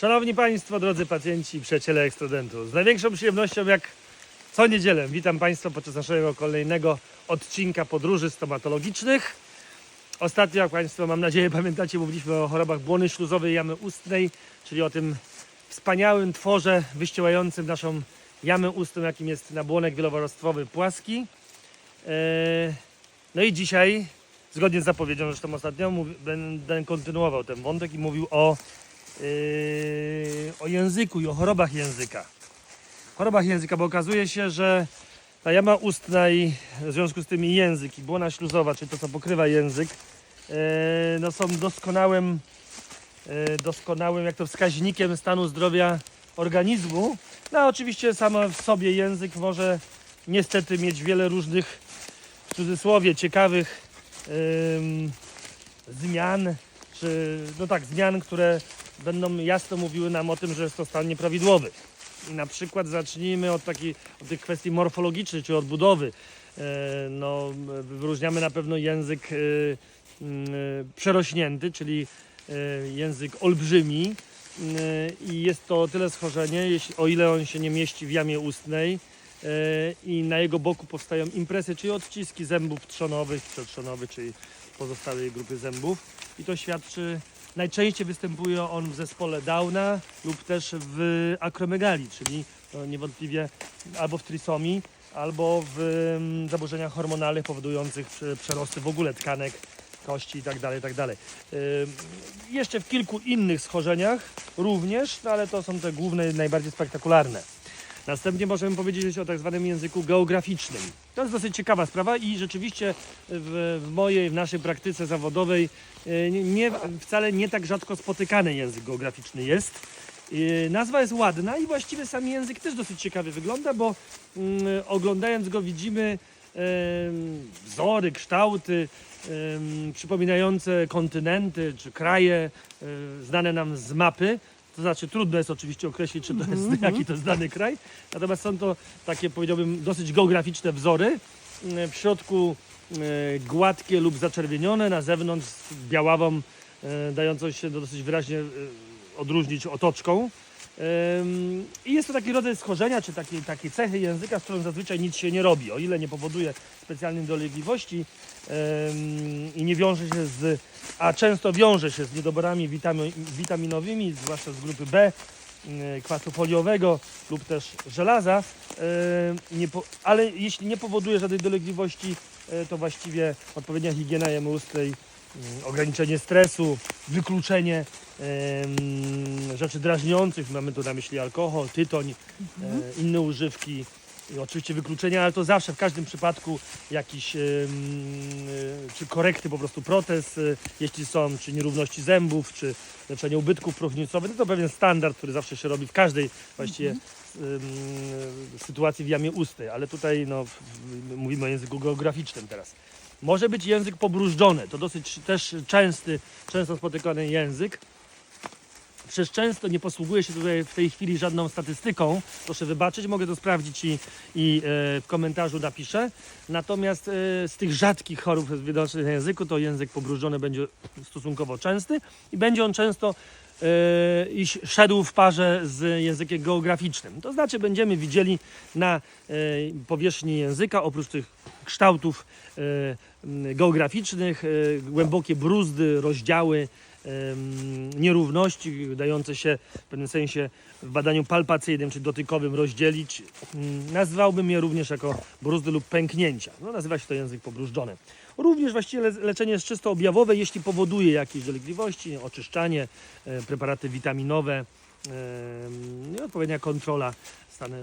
Szanowni Państwo, drodzy pacjenci i przyjaciele ekstradentu, z największą przyjemnością jak co niedzielę witam Państwa podczas naszego kolejnego odcinka podróży stomatologicznych. Ostatnio, jak Państwo mam nadzieję pamiętacie, mówiliśmy o chorobach błony śluzowej jamy ustnej, czyli o tym wspaniałym tworze wyściełającym naszą jamę ustną, jakim jest nabłonek wielowarstwowy płaski. Eee, No i dzisiaj, zgodnie z zapowiedzią zresztą ostatnio, będę kontynuował ten wątek i mówił o, yy, o języku i o chorobach języka. Chorobach języka, bo okazuje się, że ta jama ustna i w związku z tym język i błona śluzowa, czyli to co pokrywa język, yy, no są doskonałym, yy, doskonałym jak to wskaźnikiem stanu zdrowia organizmu. No a oczywiście samo w sobie język może niestety mieć wiele różnych w cudzysłowie ciekawych zmian, czy no tak, zmian, które będą jasno mówiły nam o tym, że jest to stan nieprawidłowy. I na przykład zacznijmy od, takiej, od tych kwestii morfologicznych czy odbudowy. E, no, wyróżniamy na pewno język mm, e, przerośnięty, czyli e, język olbrzymi. I jest to o tyle schorzenie, o ile on się nie mieści w jamie ustnej, i na jego boku powstają impresy, czyli odciski zębów trzonowych, przetrzonowych, czyli pozostałej grupy zębów. I to świadczy, najczęściej występuje on w zespole Downa lub też w akromegalii, czyli no, niewątpliwie albo w trisomii, albo w mm, zaburzeniach hormonalnych powodujących prze- przerosty w ogóle tkanek, kości itd. itd. Ym, Jeszcze w kilku innych schorzeniach również, no ale to są te główne, najbardziej spektakularne. Następnie możemy powiedzieć o tak zwanym języku geograficznym. To jest dosyć ciekawa sprawa i rzeczywiście w, w mojej, w naszej praktyce zawodowej e, nie, wcale nie tak rzadko spotykany język geograficzny jest. E, Nazwa jest ładna i właściwie sam język też dosyć ciekawie wygląda, bo mm, oglądając go widzimy em, wzory, kształty przypominające kontynenty czy kraje e, znane nam z mapy. To znaczy trudno jest oczywiście określić, czy to jest, jaki to jest dany kraj. Natomiast są to takie, powiedziałbym, dosyć geograficzne wzory. E, W środku e, gładkie lub zaczerwienione, na zewnątrz białawą, e, dającą się dosyć wyraźnie odróżnić otoczką. I jest to taki rodzaj schorzenia, czy takiej cechy języka, z którą zazwyczaj nic się nie robi, o ile nie powoduje specjalnej dolegliwości i nie wiąże się z, a często wiąże się z niedoborami witami, witaminowymi, zwłaszcza z grupy B, kwasu foliowego lub też żelaza, ale jeśli nie powoduje żadnej dolegliwości, y, to właściwie odpowiednia higiena jamy ustnej, ograniczenie stresu, wykluczenie rzeczy drażniących, mamy tu na myśli alkohol, tytoń, e, inne używki. I oczywiście wykluczenia, ale to zawsze w każdym przypadku jakiś em, e, czy korekty po prostu protez, e, jeśli są, czy nierówności zębów, czy leczenie ubytków próchnicowych, no to pewien standard, który zawsze się robi w każdej właściwie em, sytuacji w jamie ustnej, ale tutaj no, mówimy o języku geograficznym teraz. Może być język pobrużdżony, to dosyć też częsty, często spotykany język. Przecież często nie posługuję się tutaj w tej chwili żadną statystyką. Proszę wybaczyć, mogę to sprawdzić i, i e, w komentarzu napiszę. Natomiast e, z tych rzadkich chorób widocznych na języku, to język pobrużdżony będzie stosunkowo częsty i będzie on często e, iść, szedł w parze z językiem geograficznym. To znaczy będziemy widzieli na powierzchni języka, oprócz tych kształtów geograficznych, e, głębokie bruzdy, rozdziały, nierówności dające się w pewnym sensie w badaniu palpacyjnym czy dotykowym rozdzielić. Mm, Nazwałbym je również jako bruzdy lub pęknięcia. No, nazywa się to język pobrużdżony. Również właściwie le- leczenie jest czysto objawowe, jeśli powoduje jakieś dolegliwości, oczyszczanie, e, preparaty witaminowe, i odpowiednia kontrola stanu,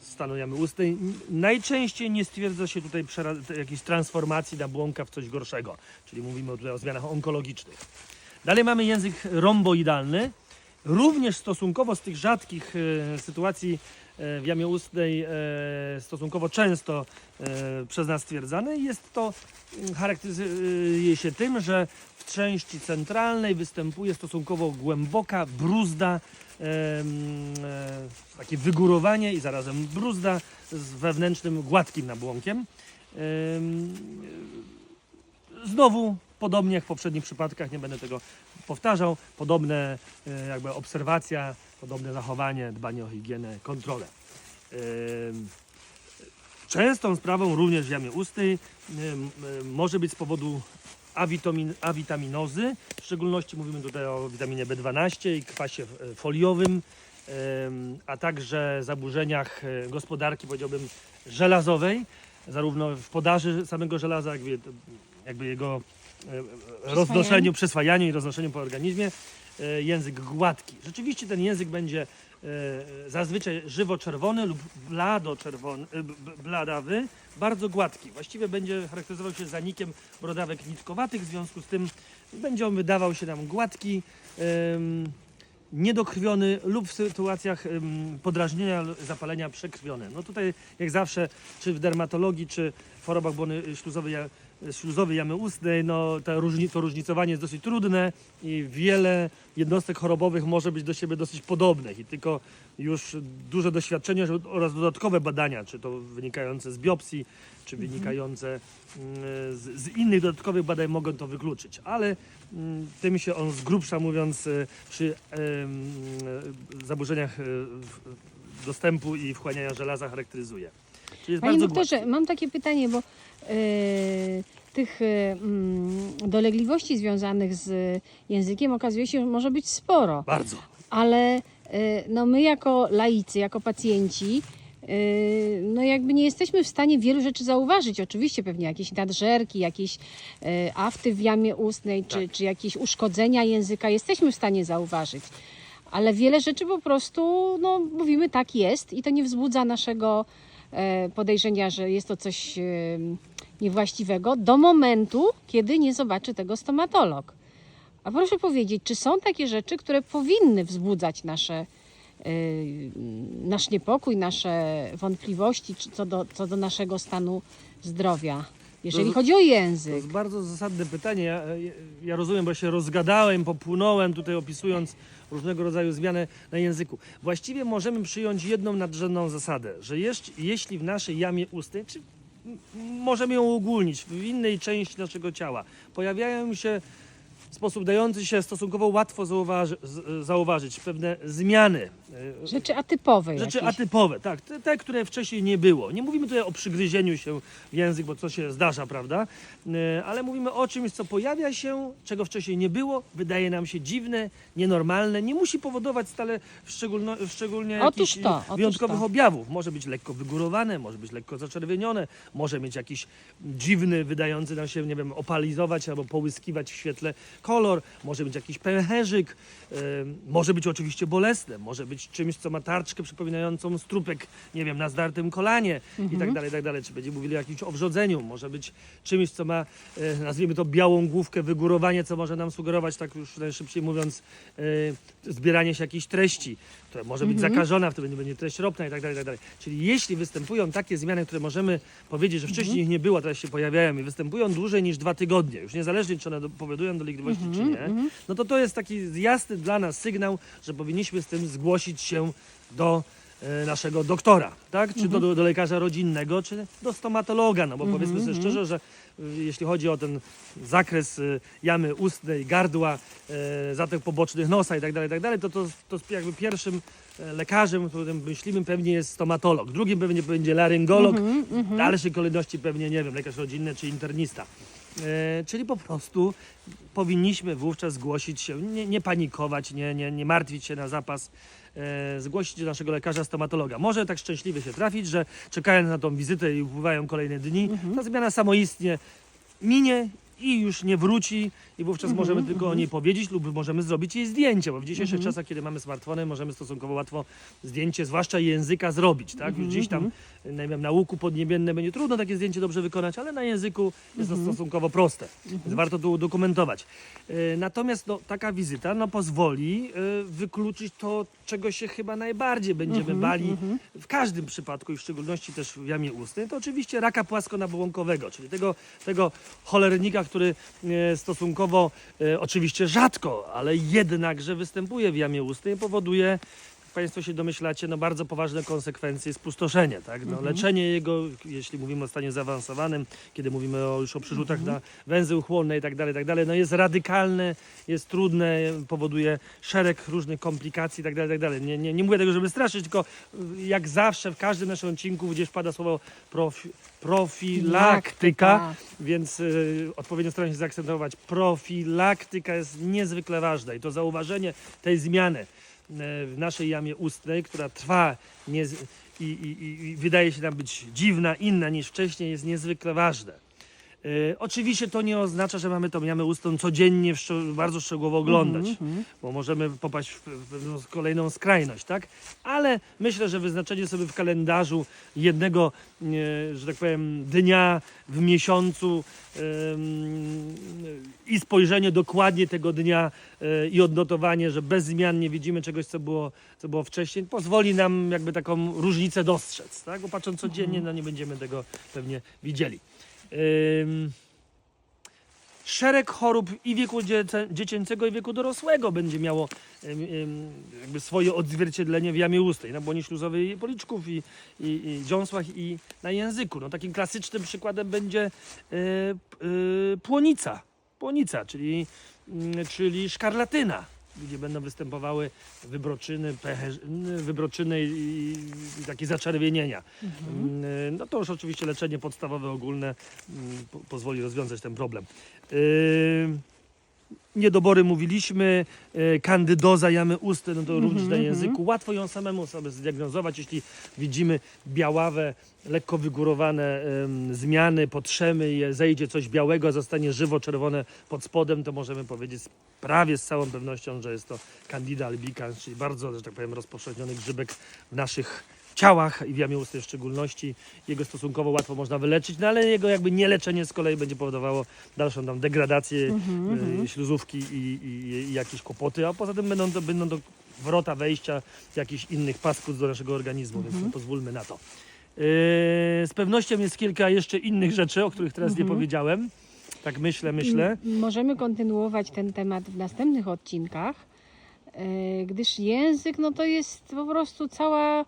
stanu jamy ustnej. Najczęściej nie stwierdza się tutaj jakiejś transformacji nabłonka w coś gorszego, czyli mówimy tutaj o zmianach onkologicznych. Dalej mamy język romboidalny. Również stosunkowo z tych rzadkich e, sytuacji e, w jamie ustnej e, stosunkowo często przez nas stwierdzany. Jest to mm, charakteryzuje się tym, że w części centralnej występuje stosunkowo głęboka bruzda, e, takie wygórowanie i zarazem bruzda z wewnętrznym gładkim nabłonkiem. Em, Znowu podobnie jak w poprzednich przypadkach, nie będę tego powtarzał, podobne e, jakby obserwacja, podobne zachowanie, dbanie o higienę, kontrolę. Częstą sprawą również w jamie ustnej może być z powodu awitomin, awitaminozy. W szczególności mówimy tutaj o witaminie B12 i kwasie e, foliowym, ym, a także zaburzeniach e, gospodarki, powiedziałbym, żelazowej, zarówno w podaży samego żelaza, jak i jego roznoszeniu, przyswajaniu i roznoszeniu po organizmie. E, Język gładki. Rzeczywiście ten język będzie e, zazwyczaj żywo-czerwony lub blado-czerwony, e, bladawy, bardzo gładki. Właściwie będzie charakteryzował się zanikiem brodawek nitkowatych, w związku z tym będzie on wydawał się nam gładki, niedokrwiony lub w sytuacjach podrażnienia, zapalenia przekrwiony. No tutaj jak zawsze, czy w dermatologii, czy w chorobach błony śluzowej, śluzowej jamy ustnej, no to, różni, to różnicowanie jest dosyć trudne i wiele jednostek chorobowych może być do siebie dosyć podobnych. I tylko już duże doświadczenie oraz dodatkowe badania, czy to wynikające z biopsji, czy wynikające mm, z, z innych dodatkowych badań mogą to wykluczyć, ale mm, tym się on z grubsza mówiąc e, przy zaburzeniach e, dostępu i wchłaniania żelaza charakteryzuje. Czyli Panie doktorze, gładki. mam takie pytanie, bo e, tych mm, dolegliwości związanych z językiem okazuje się, że może być sporo, Bardzo. ale e, no my jako laicy, jako pacjenci, no jakby nie jesteśmy w stanie wielu rzeczy zauważyć. Oczywiście pewnie jakieś nadżerki, jakieś afty w jamie ustnej, czy, Tak. czy jakieś uszkodzenia języka jesteśmy w stanie zauważyć. Ale wiele rzeczy po prostu, no mówimy tak jest i to nie wzbudza naszego podejrzenia, że jest to coś e, niewłaściwego do momentu, kiedy nie zobaczy tego stomatolog. A proszę powiedzieć, czy są takie rzeczy, które powinny wzbudzać nasze, e, nasz niepokój, nasze wątpliwości co, do, co do naszego stanu zdrowia, jeżeli To- chodzi o To język? jest bardzo zasadne pytanie. Ja, ja rozumiem, bo się rozgadałem, popłynąłem tutaj opisując różnego rodzaju zmiany na języku. Właściwie możemy przyjąć jedną nadrzędną zasadę, że jeśli w naszej jamie ustnej, czy możemy ją ogólnić w innej części naszego ciała, pojawiają się w sposób dający się stosunkowo łatwo zauważy, zauważyć pewne zmiany. E, Rzeczy atypowe Rzeczy jakieś. atypowe, tak, te, te, które wcześniej nie było. Nie mówimy tutaj o przygryzieniu się w język, bo to się zdarza, prawda? E, Ale mówimy o czymś, co pojawia się, czego wcześniej nie było, wydaje nam się dziwne, nienormalne, nie musi powodować stale w szczególno, w szczególnie Otóż to, otóż wyjątkowych to. objawów. Może być lekko wygórowane, może być lekko zaczerwienione, może mieć jakiś dziwny, wydający nam się, nie wiem, opalizować albo połyskiwać w świetle kolor, może być jakiś pęcherzyk, e, może być oczywiście bolesne, może być czymś, co ma tarczkę przypominającą strupek, nie wiem, na zdartym kolanie i tak dalej, i tak dalej. Czy będziemy mówili o jakimś owrzodzeniu, może być czymś, co ma, e, nazwijmy to białą główkę, wygórowanie, co może nam sugerować, tak już najszybciej mówiąc, e, zbieranie się jakichś treści, która może być zakażona, wtedy nie będzie treść ropna i tak dalej, i tak dalej. Czyli jeśli występują takie zmiany, które możemy powiedzieć, że wcześniej ich nie było, teraz się pojawiają i występują dłużej niż dwa tygodnie, już niezależnie czy one do- powodują dolegliwości czy nie, no to to jest taki jasny dla nas sygnał, że powinniśmy z tym zgłosić się do e, naszego doktora, tak? Czy do, do, do lekarza rodzinnego, czy do stomatologa, no bo powiedzmy sobie szczerze, że y, jeśli chodzi o ten zakres y, jamy ustnej, gardła, e, zatek pobocznych nosa i tak dalej, tak dalej, to, to, to jakby pierwszym e, lekarzem, którym myślimy pewnie jest stomatolog, drugim pewnie będzie laryngolog, w dalszej kolejności pewnie, nie wiem, lekarz rodzinny czy internista. E, czyli po prostu powinniśmy wówczas zgłosić się, nie, nie panikować, nie, nie, nie martwić się na zapas, e, zgłosić do naszego lekarza stomatologa. Może tak szczęśliwie się trafić, że czekając na tą wizytę i upływają kolejne dni, ta zmiana samoistnie minie i już nie wróci i wówczas możemy tylko o niej powiedzieć lub możemy zrobić jej zdjęcie, bo w dzisiejszych czasach, kiedy mamy smartfony, możemy stosunkowo łatwo zdjęcie, zwłaszcza języka zrobić, tak? Już gdzieś tam, nie wiem, na łuku podniebienne będzie trudno takie zdjęcie dobrze wykonać, ale na języku jest to stosunkowo proste, więc warto to udokumentować. E, Natomiast no, taka wizyta no, pozwoli e, wykluczyć to, czego się chyba najbardziej będziemy bali w każdym przypadku i w szczególności też w jamie ustnej, to oczywiście raka płaskonabłąkowego, czyli tego, tego cholernika, który e, stosunkowo e, oczywiście rzadko, ale jednakże występuje w jamie ustnej, powoduje Państwo się domyślacie, no bardzo poważne konsekwencje spustoszenie, tak? No, Leczenie jego, jeśli mówimy o stanie zaawansowanym, kiedy mówimy o, już o przyrzutach na węzeł chłonne i tak dalej, i tak dalej, no jest radykalne, jest trudne, powoduje szereg różnych komplikacji i tak dalej, i tak dalej. Nie, nie, nie mówię tego, żeby straszyć, tylko y, jak zawsze w każdym naszym odcinku gdzieś pada słowo profi, profilaktyka, więc y, odpowiednio staram się zaakcentować. Profilaktyka jest niezwykle ważna i to zauważenie tej zmiany w naszej jamie ustnej, która trwa nie, i, i, i wydaje się nam być dziwna, inna niż wcześniej, jest niezwykle ważne. Y, oczywiście to nie oznacza, że mamy tą jamę ustną codziennie szcz- bardzo szczegółowo oglądać, bo możemy popaść w, w pewną kolejną skrajność, tak? Ale myślę, że wyznaczenie sobie w kalendarzu jednego, e, że tak powiem, dnia w miesiącu em, i spojrzenie dokładnie tego dnia i odnotowanie, że bez zmian nie widzimy czegoś, co było, co było wcześniej, pozwoli nam jakby taką różnicę dostrzec, tak? Bo patrząc codziennie, no nie będziemy tego pewnie widzieli. Szereg chorób i wieku dziecięcego, i wieku dorosłego będzie miało jakby swoje odzwierciedlenie w jamie ustnej, na błonie śluzowej policzków i, i, i dziąsłach i na języku. No, takim klasycznym przykładem będzie y, y, płonica, płonica, czyli, mm, czyli szkarlatyna gdzie będą występowały wybroczyny, wybroczyny i, i takie zaczerwienienia. Mm, No to już oczywiście leczenie podstawowe, ogólne mm, po, pozwoli rozwiązać ten problem. Yy, Niedobory mówiliśmy, yy, kandydoza jamy ustne, no to również na języku. Łatwo ją samemu sobie zdiagnozować, jeśli widzimy białawe, lekko wygórowane em, zmiany, potrzemy je, zejdzie coś białego, zostanie żywo-czerwone pod spodem, to możemy powiedzieć z- prawie z całą pewnością, że jest to Candida albicans, czyli bardzo, że tak powiem, rozpowszechniony grzybek w naszych ciałach i w jamie ustnej w szczególności. Jego stosunkowo łatwo można wyleczyć, no ale jego jakby nieleczenie z kolei będzie powodowało dalszą tam degradację y, śluzówki i, i, i jakieś kłopoty, a poza tym będą to, będą to wrota wejścia jakichś innych pasków do naszego organizmu, więc no, pozwólmy na to. Yy, z pewnością jest kilka jeszcze innych rzeczy, o których teraz nie powiedziałem. Tak myślę, myślę. M- Możemy kontynuować ten temat w następnych odcinkach, e, gdyż język no to jest po prostu cała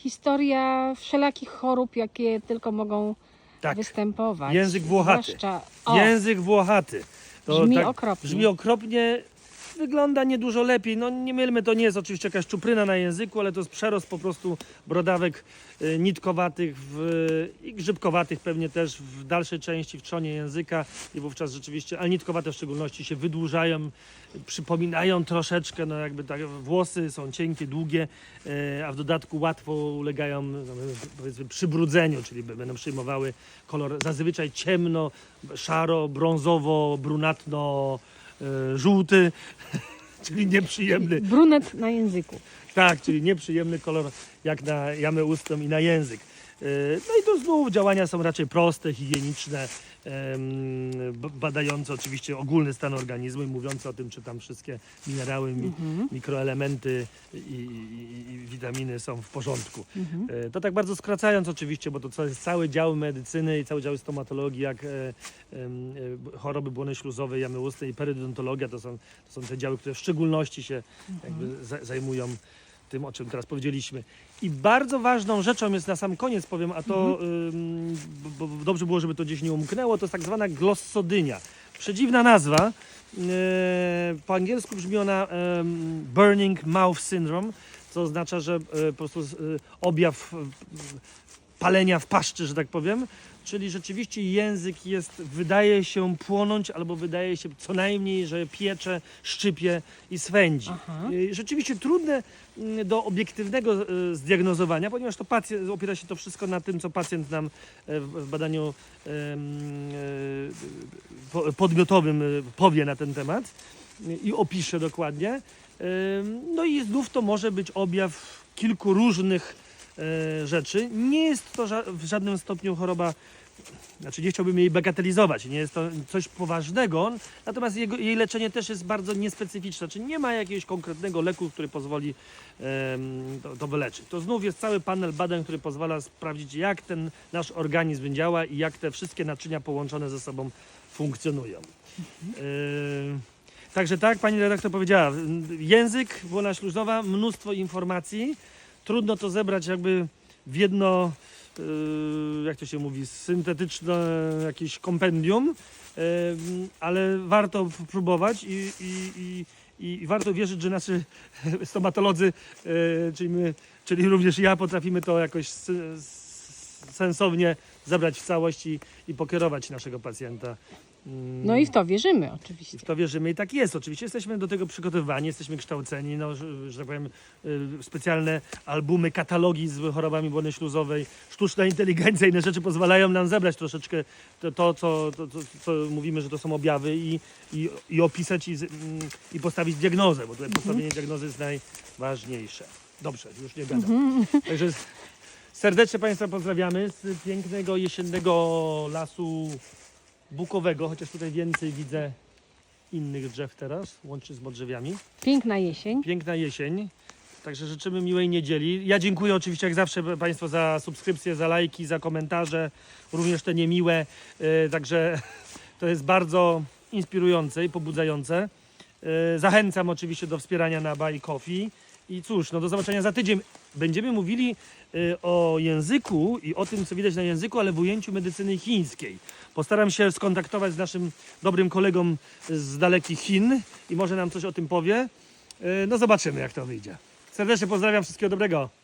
historia wszelakich chorób, jakie tylko mogą Tak. występować. Język włochaty. Zwłaszcza, o, Język włochaty. Brzmi okropnie. Brzmi okropnie. Wygląda niedużo lepiej. No nie mylmy, to nie jest oczywiście jakaś czupryna na języku, ale to jest przerost po prostu brodawek y, nitkowatych w, i grzybkowatych pewnie też w dalszej części, w trzonie języka i wówczas rzeczywiście, ale nitkowate w szczególności się wydłużają, przypominają troszeczkę, no jakby tak, włosy są cienkie, długie, y, a w dodatku łatwo ulegają no, powiedzmy przybrudzeniu, czyli będą przyjmowały kolor zazwyczaj ciemno, szaro, brązowo, brunatno, żółty, czyli nieprzyjemny. brunet na języku. Tak, czyli nieprzyjemny kolor jak na jamę ustną i na język. E, No i tu znów działania są raczej proste, higieniczne, em, b- badające oczywiście ogólny stan organizmu i mówiące o tym, czy tam wszystkie minerały, mi, mikroelementy i, i, i witaminy są w porządku. E, To tak bardzo skracając oczywiście, bo to jest cały dział medycyny i cały dział stomatologii, jak e, e, choroby błony śluzowej, jamy ustnej i perydontologia, to są, to są te działy, które w szczególności się za, zajmują tym, o czym teraz powiedzieliśmy. I bardzo ważną rzeczą jest na sam koniec powiem, a to ym, bo, bo dobrze było, żeby to gdzieś nie umknęło, to jest tak zwana glossodynia. Przedziwna nazwa. e, po angielsku brzmi ona burning mouth syndrome, co oznacza, że e, po prostu e, objaw palenia w paszczy, że tak powiem. Czyli rzeczywiście język jest, wydaje się płonąć, albo wydaje się co najmniej, że piecze, szczypie i swędzi. Aha. Y, Rzeczywiście trudne mm, do obiektywnego y, zdiagnozowania, ponieważ to pacjent, opiera się to wszystko na tym, co pacjent nam e, w badaniu e, podmiotowym powie na ten temat i opisze dokładnie. No i znów to może być objaw kilku różnych e, rzeczy. Nie jest to w żadnym stopniu choroba, znaczy nie chciałbym jej bagatelizować, nie jest to coś poważnego, natomiast jego, jej leczenie też jest bardzo niespecyficzne, czyli nie ma jakiegoś konkretnego leku, który pozwoli to, to wyleczyć. To znów jest cały panel badań, który pozwala sprawdzić, jak ten nasz organizm działa i jak te wszystkie naczynia połączone ze sobą funkcjonują. Em, Także tak, pani redaktor powiedziała, język, błona śluzowa, mnóstwo informacji. Trudno to zebrać jakby w jedno, yy, jak to się mówi, syntetyczne jakieś kompendium, yy, ale warto próbować i, i, i, i warto wierzyć, że nasi stomatolodzy, yy, czyli, my, czyli również ja, potrafimy to jakoś sensownie zebrać w całości i pokierować naszego pacjenta. Mm, No i w to wierzymy i oczywiście. w to wierzymy i tak jest. Oczywiście jesteśmy do tego przygotowywani, jesteśmy kształceni, no, że, że tak powiem, y, specjalne albumy, katalogi z chorobami błony śluzowej, sztuczna inteligencja inne rzeczy pozwalają nam zebrać troszeczkę to, to, co, to, to, co mówimy, że to są objawy i, i, i opisać i, z- mm, i postawić diagnozę, bo tutaj postawienie diagnozy jest najważniejsze. Dobrze, już nie gadam. Także s- serdecznie Państwa pozdrawiamy z pięknego jesiennego lasu bukowego, chociaż tutaj więcej widzę innych drzew teraz, łącznie z modrzewiami. Piękna jesień. Piękna jesień. Także życzymy miłej niedzieli. Ja dziękuję oczywiście jak zawsze Państwu za subskrypcje, za lajki, za komentarze, również te niemiłe. E, Także to jest bardzo inspirujące i pobudzające. E, Zachęcam oczywiście do wspierania na Buy Coffee. I cóż, no do zobaczenia za tydzień. Będziemy mówili o języku i o tym, co widać na języku, ale w ujęciu medycyny chińskiej. Postaram się skontaktować z naszym dobrym kolegą z dalekich Chin i może nam coś o tym powie. E, No zobaczymy, jak to wyjdzie. Serdecznie pozdrawiam, wszystkiego dobrego.